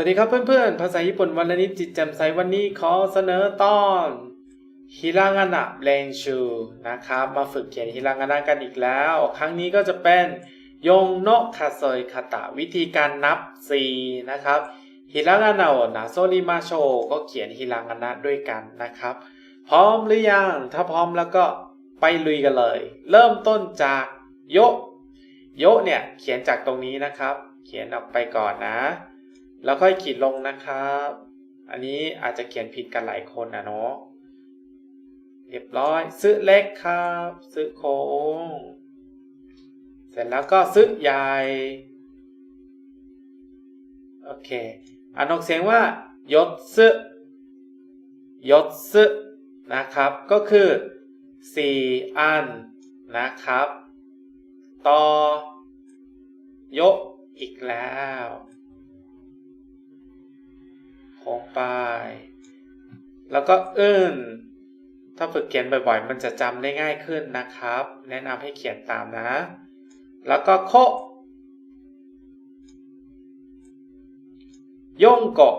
วัสดีครับเพื่อนๆ ภาษาญี่ปุ่นวันละนิดจิตแจ่มใสวันนี้ขอเสนอตอนฮิรางานะเรนชูนะครับ มาฝึกเขียนฮิรางานะกันอีกแล้ว ครั้งนี้ก็จะเป็นยงโนคาโซยคาตะวิธีการนับ 4 นะครับฮิรางานะโอนะโซริมาโชก็เขียนฮิรางานะด้วยกันนะครับ พร้อมหรือยัง ถ้าพร้อมแล้วก็ไปลุยกันเลย เริ่มต้นจากโยโยเนี่ยเขียนจากตรงนี้นะครับ เขียนออกไปก่อนนะ แล้วค่อยขีดลงนะครับ อันนี้อาจจะเขียนผิดกันหลายคนนะเนาะ เรียบร้อย ซื้อเล็กครับซื้อโค้ง เสร็จแล้วก็ซื้อใหญ่ โอเค อ่านออกเสียงว่ายศซึยศซึนะครับ ก็คือ 4 อันนะครับ ต่อยกอีกแล้ว งไป แล้วก็อื่นถ้าฝึกเขียนบ่อยๆ มันจะจำได้ง่ายขึ้นนะครับ แนะนำให้เขียนตามนะ แล้วก็โคย่งโกะ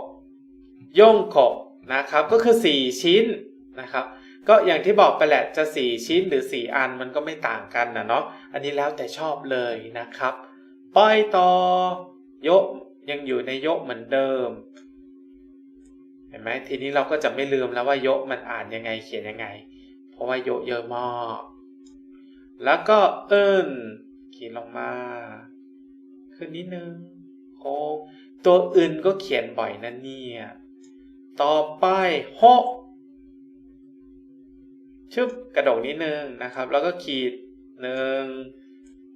ย่งโกะนะครับ ก็คือ 4 ชิ้นนะครับ ก็อย่างที่บอกไปแหละจะ 4 ชิ้นหรือ 4 อันมันก็ไม่ต่างกันนะเนาะ อันนี้แล้วแต่ชอบเลยนะครับ ป้อยต่อยกยังอยู่ในยกเหมือนเดิม เห็นไหมทีนี้เราก็จะไม่ลืมแล้วว่าโยมันอ่านยังไงเขียนยังไง เพราะว่าโยเยอะมากแล้วก็เอิญเขียนลงมาขึ้นนิดนึงโค้ตัวอื่นก็เขียนบ่อยนั่นเนี่ยต่อไปหกชึบกระดดนิดนึงนะครับ แล้วก็ขีดหนึ่ง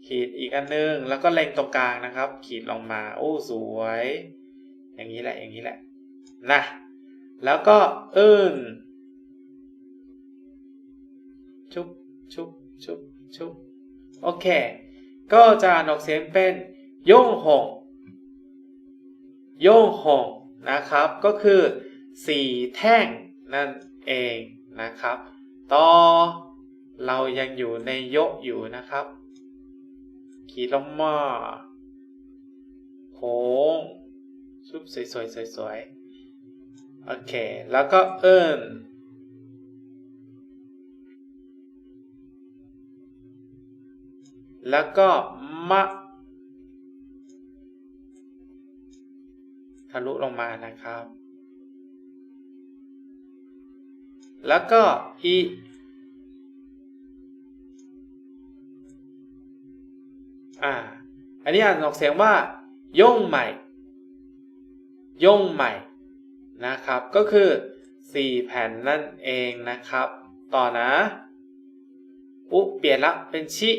ขีดอีกอันนึงแล้วก็เล็งตรงกลางนะครับ ขีดลงมา โอ้สวย อย่างนี้แหละอย่างนี้แหละนะ แล้วก็เอิญชุบชุบชุบชุบโอเค ก็จะอ่านอกเสียงเป็นโย่งหงโย่งหงนะครับ ก็คือ4แท่งนั่นเองนะครับ ต่อ เรายังอยู่ในโยกอยู่นะครับขีดลงมาโค้งชุบสวยๆสวยๆ โอเค แล้วก็เอิญแล้วก็มะทะลุลงมานะครับ แล้วก็อีอ่า อันนี้อ่านออกเสียงว่า ย่งใหม่ ย่งใหม่ นะครับ ก็คือ 4 แผ่นนั่นเองนะครับ ต่อนะอุเปลี่ยนละเป็นชิ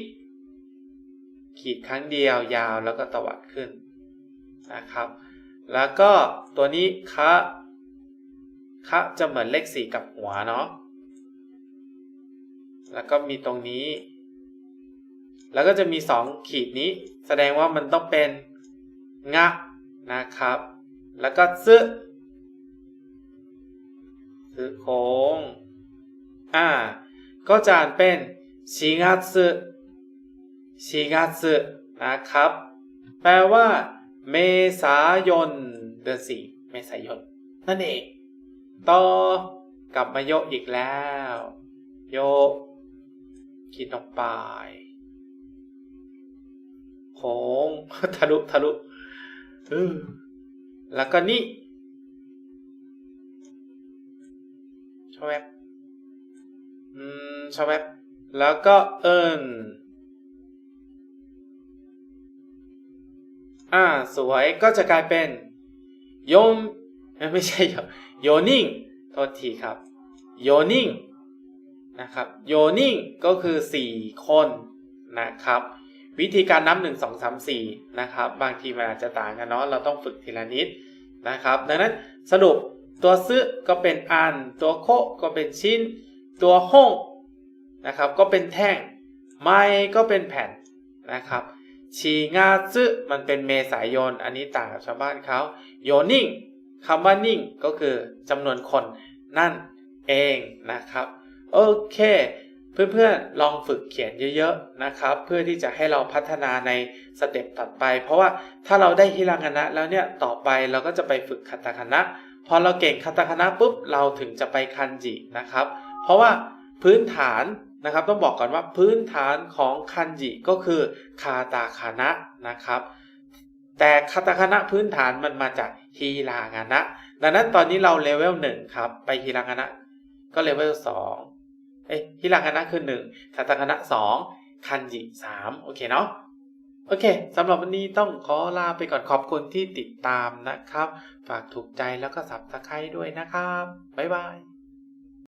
ขีดครั้งเดียวยาวแล้วก็ตวัดขึ้นนะครับ แล้วก็ตัวนี้คะคะจะเหมือนเลขสี่กับหัวเนาะแล้วก็มีตรงนี้ แล้วก็จะมีสองขีดนี้ แสดงว่ามันต้องเป็นงะนะครับ แล้วก็ซึ ซึโค้งอ่าก็จะอ่านเป็นชิงัตซึชิงัตซึนะครับ แปลว่า เมษายน เดือนสี่เมษายน นั่นเอง ต่อกลับมาโยอีกแล้ว โยกขีดลงไปโค้งทะลุทะลุแล้วก็นี่ แวบอืมชอบแวบแล้วก็เอิญอ่า สวยก็จะกลายเป็นโยมไม่ใช่โยโยนิ่งโทษทีครับโยนิ่งนะครับโยนิ่งก็คือ 4 คนนะครับ วิธีการนับ 1 2 3 4 นะครับ บางทีมันอาจจะต่างกันเนาะเราต้องฝึกทีละนิดนะครับ ดังนั้นสรุป ตัวซึก็เป็นอัน ตัวโคก็เป็นชิ้น ตัวห้องนะครับ ก็เป็นแท่ง ไม้ก็เป็นแผ่นนะครับชีงาซึมันเป็นเมษายน อันนี้ต่างกับชาวบ้านเขาโยนิ่งคำว่านิ่งก็คือจำนวนคนนั่นเองนะครับ โอเค เพื่อนๆลองฝึกเขียนเยอะๆนะครับ เพื่อที่จะให้เราพัฒนาในสเต็ปถัดไป เพราะว่าถ้าเราได้ฮิรางานะแล้วเนี่ยต่อไปเราก็จะไปฝึกคาตาคานะ พอเราเก่งคาตาคานะปุ๊บเราถึงจะไปคันจินะครับ เพราะว่าพื้นฐานนะครับต้องบอกก่อนว่าพื้นฐานของคันจิก็คือคาตาคานะนะครับ แต่คาตาคานะพื้นฐานมันมาจากฮิรางานะ ดังนั้นตอนนี้เราเลเวลหนึ่งครับ ไปฮิรางานะ ก็เลเวลสองเอ้ยฮิรางานะคือหนึ่งคาตาคานะสองคันจิสามโอเคเนาะ โอเคสำหรับวันนี้ต้องขอลาไปก่อนขอบคุณที่ติดตามนะครับ ฝากถูกใจแล้วก็สับสไครด้วยนะครับ บ๊ายบาย